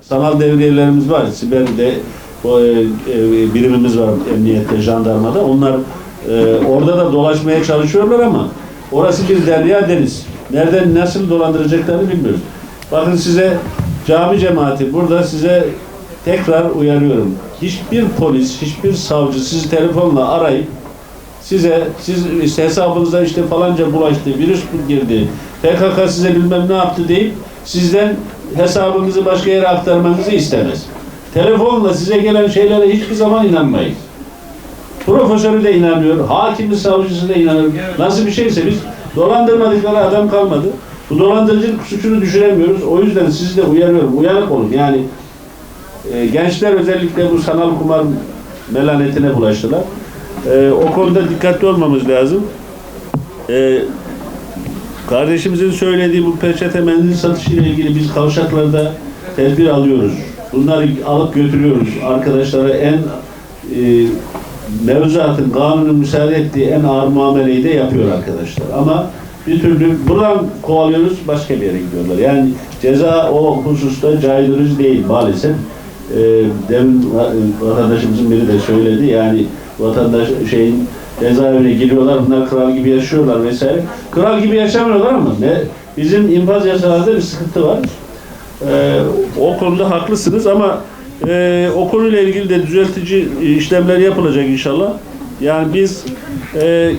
sanal devriyelerimiz var. Siber'de o, e, e, birimimiz var emniyette, jandarmada. Onlar e, orada da dolaşmaya çalışıyorlar ama orası bir derya deniz. Nereden nasıl dolandıracaklarını bilmiyoruz. Bakın size cami cemaati burada size tekrar uyarıyorum. Hiçbir polis, hiçbir savcı sizi telefonla arayıp size siz işte hesabınıza işte falanca bulaştı, virüs girdi, PKK size bilmem ne yaptı deyip sizden hesabınızı başka yere aktarmanızı istemez. Telefonla size gelen şeylere hiçbir zaman inanmayın. Profesörü de inanıyor, hakimi savcısı da inanıyor. Nasıl bir şeyse biz dolandırmadıkları adam kalmadı. Bu dolandırıcılık suçunu düşüremiyoruz. O yüzden sizi de uyarıyorum. Uyanık olun. Yani e, gençler özellikle bu sanal kumar melanetine bulaştılar. E, o konuda dikkatli olmamız lazım. E, kardeşimizin söylediği bu peçete mendil satışı ile ilgili biz kavşaklarda tedbir alıyoruz. Bunları alıp götürüyoruz. Arkadaşlara en e, mevzuatın, kanunun müsaade ettiği en ağır muameleyi de yapıyor arkadaşlar. Ama bir türlü buradan kovalıyoruz, başka bir yere gidiyorlar. Yani ceza o hususta caydırıcı değil maalesef. Ee, demin va- vatandaşımızın biri de söyledi. Yani vatandaş şeyin cezaevine giriyorlar, bunlar kral gibi yaşıyorlar vesaire. Kral gibi yaşamıyorlar ama ne bizim infaz yasalarında bir sıkıntı var. Ee, o konuda haklısınız ama e, o konuyla ilgili de düzeltici işlemler yapılacak inşallah. Yani biz e,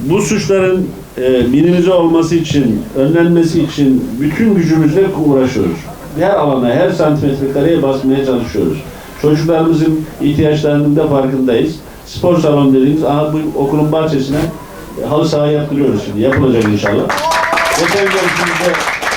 bu suçların e, minimize olması için, önlenmesi için bütün gücümüzle uğraşıyoruz. Her alana, her santimetre kareye basmaya çalışıyoruz. Çocuklarımızın ihtiyaçlarının da farkındayız. Spor salonu dediğimiz, aha bu okulun bahçesine e, halı saha yaptırıyoruz şimdi. Yapılacak inşallah. Geçen gün sizde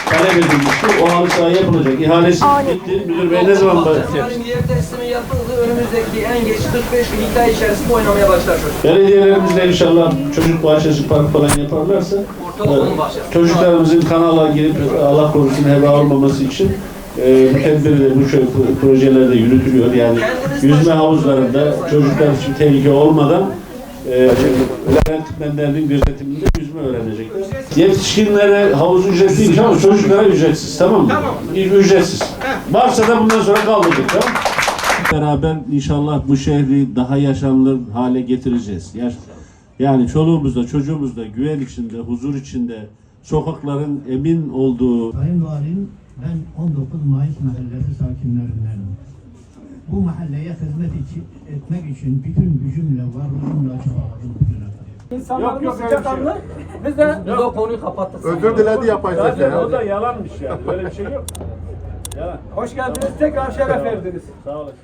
talep edilmişti. O halı saha yapılacak. İhalesi bitti. Müdür Bey ne zaman başlayacak? Onların yer teslimi yapıldı. Önümüzdeki en geç 45 gün ay içerisinde oynamaya başlar çocuk. Belediyelerimizle inşallah çocuk bahçesi park falan yaparlarsa Ortaokulun bahçesi. çocuklarımızın kanala girip Allah korusun heba olmaması için e, bu tedbirde bu şey, projelerde yürütülüyor. Yani yüzme havuzlarında çocuklar için tehlike olmadan öğretmenlerinin gözetiminde yüzme öğrenecekler. Yetişkinlere havuz ücretliymiş ama çocuklara ücretsiz tamam mı? Tamam. Ücretsiz. Varsa da bundan sonra kaldırdık tamam Beraber inşallah bu şehri daha yaşanılır hale getireceğiz. Yani çoluğumuzda, çocuğumuzda güven içinde, huzur içinde, sokakların emin olduğu Sayın Valim, ben 19 Mayıs Mahallesi sakinlerindenim. Bu mahalleye hizmet için, etmek için bütün gücümle, varlığımla çabaladım bugüne. İnsanlarımız Yok, yok, bir şey sıcakkanlı. Biz de biz o konuyu kapattık. Özür diledi yapay zeka Zaten o da yalanmış yani. Böyle bir şey yok. Yalan. Hoş geldiniz. Tekrar şeref verdiniz. Sağ olasın.